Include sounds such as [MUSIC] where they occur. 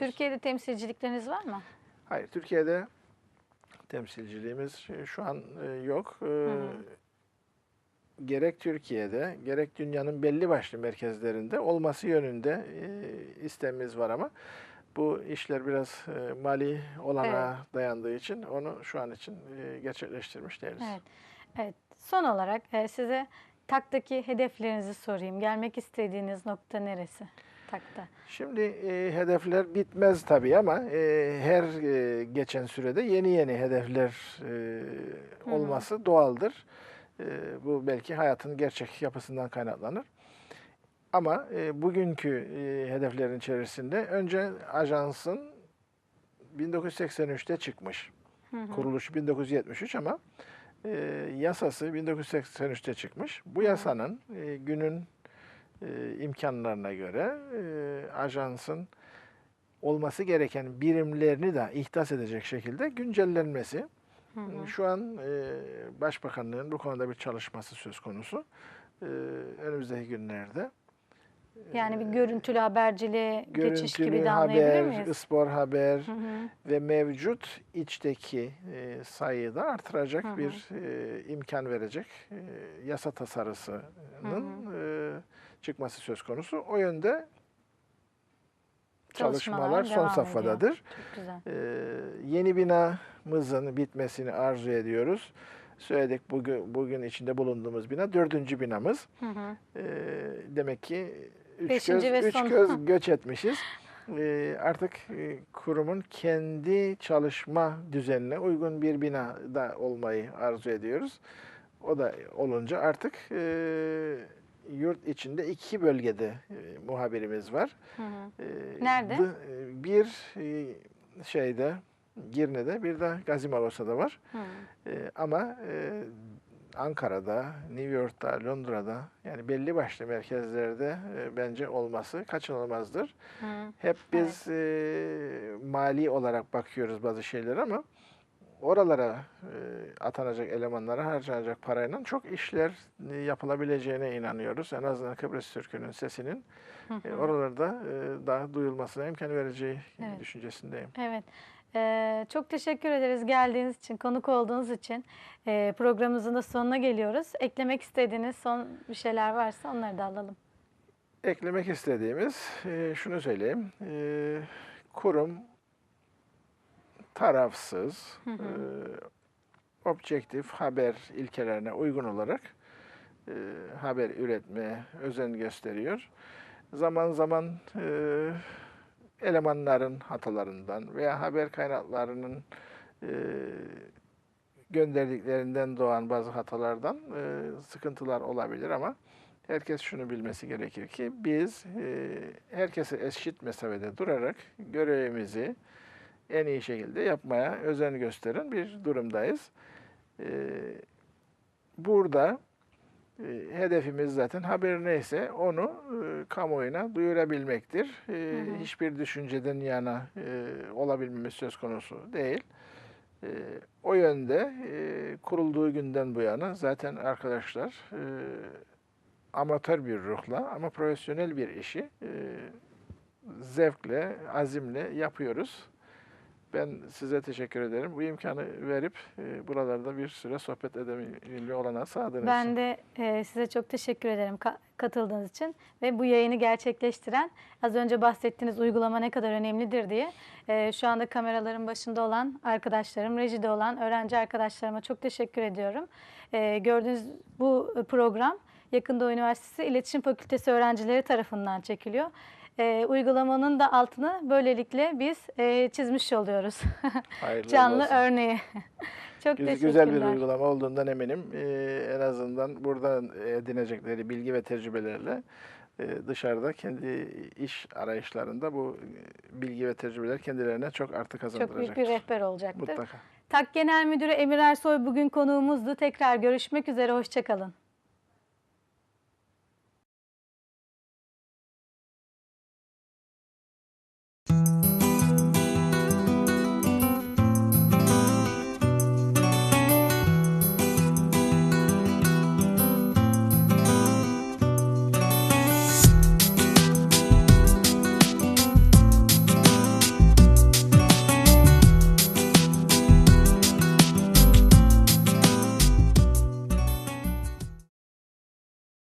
Türkiye'de temsilcilikleriniz var mı? Hayır, Türkiye'de temsilciliğimiz e, şu an e, yok. E, hı. Gerek Türkiye'de, gerek dünyanın belli başlı merkezlerinde olması yönünde istemimiz var ama bu işler biraz mali olanağa dayandığı için onu şu an için gerçekleştirmiş değiliz. Evet. Evet. Son olarak size TAK'taki hedeflerinizi sorayım. Gelmek istediğiniz nokta neresi TAK'ta? Şimdi e, hedefler bitmez tabii ama e, her e, geçen sürede yeni yeni hedefler e, olması doğaldır. E, bu belki hayatın gerçek yapısından kaynaklanır. Ama e, bugünkü e, hedeflerin içerisinde önce ajansın 1983'te çıkmış. Kuruluşu 1973 ama e, yasası 1983'te çıkmış. Bu yasanın e, günün e, imkanlarına göre e, ajansın olması gereken birimlerini de ihdas edecek şekilde güncellenmesi. Hı hı. Şu an e, Başbakanlığın bu konuda bir çalışması söz konusu. E, önümüzdeki günlerde Yani bir görüntülü haberciliğe geçiş gibi görüntülü de anlayabilir haber, miyiz? spor haber Hı hı. ve mevcut içteki e, sayıyı da artıracak Hı hı. bir e, imkan verecek e, yasa tasarısının e, çıkması söz konusu. O yönde çalışmalar, son devam ediyor. safhadadır. Çok güzel. E, yeni binamızın bitmesini arzu ediyoruz. Söyledik bugün bugün içinde bulunduğumuz bina dördüncü binamız. Hı hı. E, demek ki üç Beşinci göz, üç son. göz göç etmişiz. E, artık e, kurumun kendi çalışma düzenine uygun bir binada olmayı arzu ediyoruz. O da olunca artık e, yurt içinde iki bölgede e, muhabirimiz var. Hı hı. E, Nerede? e, bir e, şeyde Girne'de bir de Gazimagos'ta var. Hı. E, ama e, Ankara'da, New York'ta, Londra'da yani belli başlı merkezlerde e, bence olması kaçınılmazdır. Hı. Hep biz e, mali olarak bakıyoruz bazı şeylere ama oralara e, atanacak elemanlara harcanacak parayla çok işler e, yapılabileceğine inanıyoruz. En azından Kıbrıs Türk'ünün sesinin e, oralarda e, daha duyulmasına imkan vereceği Evet. düşüncesindeyim. Evet. Ee, çok teşekkür ederiz geldiğiniz için, konuk olduğunuz için. Ee, programımızın da sonuna geliyoruz. Eklemek istediğiniz son bir şeyler varsa onları da alalım. Eklemek istediğimiz e, şunu söyleyeyim. E, kurum tarafsız, Hı hı. e, objektif haber ilkelerine uygun olarak e, haber üretmeye özen gösteriyor. Zaman zaman e, elemanların hatalarından veya haber kaynaklarının e, gönderdiklerinden doğan bazı hatalardan e, sıkıntılar olabilir ama herkes şunu bilmesi gerekir ki biz e, herkese eşit mesafede durarak görevimizi en iyi şekilde yapmaya özen gösteren bir durumdayız. E, burada e, hedefimiz zaten haber neyse onu e, kamuoyuna duyurabilmektir. E, Hı hı. Hiçbir düşünceden yana olabilmemiz söz konusu değil. O yönde kurulduğu günden bu yana zaten arkadaşlar amatör bir ruhla ama profesyonel bir işi zevkle, azimle yapıyoruz. Ben size teşekkür ederim. Bu imkanı verip e, buralarda bir süre sohbet edebilme olanağı sağladığınız için. Ben de e, size çok teşekkür ederim ka- katıldığınız için ve bu yayını gerçekleştiren az önce bahsettiğiniz uygulama ne kadar önemlidir diye e, şu anda kameraların başında olan arkadaşlarım, rejide olan öğrenci arkadaşlarıma çok teşekkür ediyorum. E, gördüğünüz bu program Yakında Üniversitesi İletişim Fakültesi öğrencileri tarafından çekiliyor. E, uygulamanın da altını böylelikle biz e, çizmiş oluyoruz. [LAUGHS] Hayırlı Canlı olsun. örneği. [LAUGHS] çok Güz- teşekkürler. Güzel bir uygulama olduğundan eminim. Ee, en azından buradan edinecekleri bilgi ve tecrübelerle e, dışarıda kendi iş arayışlarında bu e, bilgi ve tecrübeler kendilerine çok artı Çok büyük kazandıracaktır. bir rehber olacaktır. Mutlaka. TAK Genel Müdürü Emir Ersoy bugün konuğumuzdu. Tekrar görüşmek üzere, hoşçakalın.